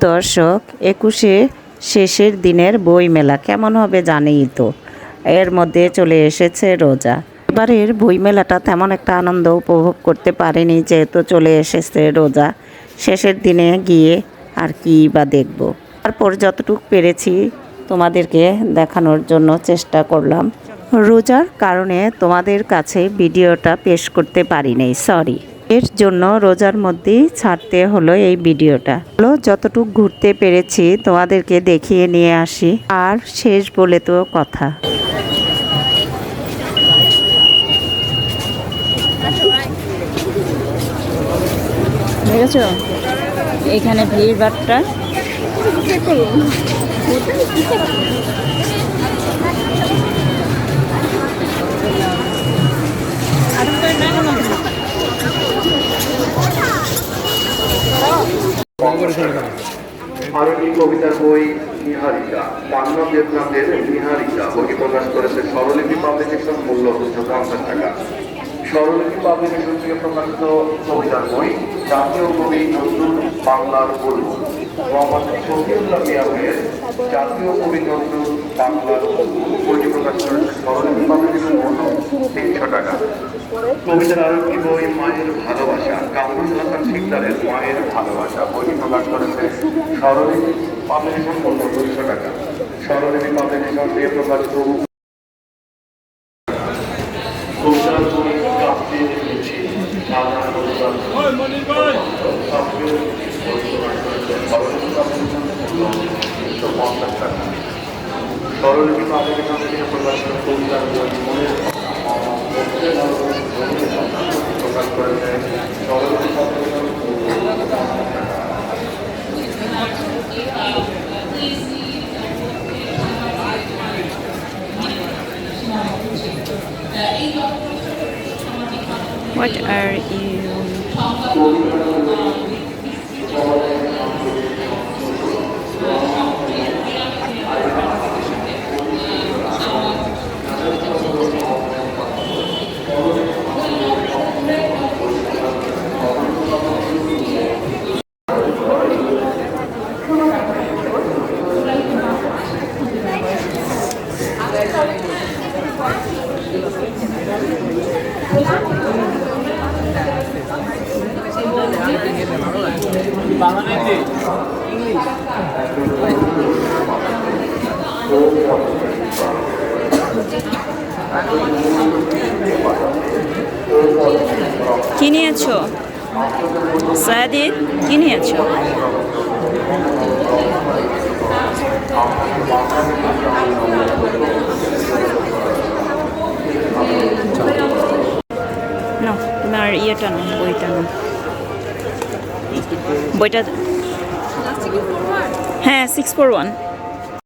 দর্শক, একুশে শেষের দিনের বই মেলা কেমন হবে জানেই তো। এর মধ্যে চলে এসেছে রোজা। এবারের বই মেলাটা তেমন একটা আনন্দ উপভোগ করতে পারিনি, যেহেতু চলে এসেছে রোজা। শেষের দিনে গিয়ে আর কি বা দেখব। তারপর যতটুকু পেরেছি তোমাদেরকে দেখানোর জন্য চেষ্টা করলাম। রোজার কারণে তোমাদের কাছে ভিডিওটা পেশ করতে পারিনি, সরি। এর জন্য রোজার মধ্যেই ছাড়তে হলো এই ভিডিওটা। হলো, যতটুকু ঘুরতে পেরেছি তোমাদেরকে দেখিয়ে নিয়ে আসি। আর শেষ বলে তো কথা। এখানে ভিড় ভাট্টা। আরেকটি কবিতার বই নিহারিকা পান্না দেবনাথের নিহারিকা, বইটি প্রকাশ করেছে স্বরলিপি পাবলিকেশন মূল্য দুশো পঞ্চাশ টাকা। স্বরলিপি পাবলিকেশন থেকে প্রকাশিত কবিতার বই, জাতীয় কবি নজরুল বাংলার বুলবুল মোহাম্মদ শফিউল্লাহ মিয়ামের জাতীয় কবি নজরুল বাংলার বইটি প্রকাশ করেছে স্বরলিপি পাবলিকেশন মূল্য তিনশো টাকা। কবিতার আরও বই, মায়ের ভালোবাসা হাসান মায়ের ভালোবাসা বইটি প্রকাশ করেছে স্বরলিপি পাবলিকেশন মূল্য দুইশো টাকা। স্বরলিপি পাবলিকেশন দিয়ে প্রকাশিত বই লিখেছি সাদা কবিতা What are you? Thank you. কি নিয়েছো? সাদিদ কি নিয়েছো? না তোমার ইয়েটা না বইটা না বইটা হ্যাঁ সিক্স ফোর ওয়ান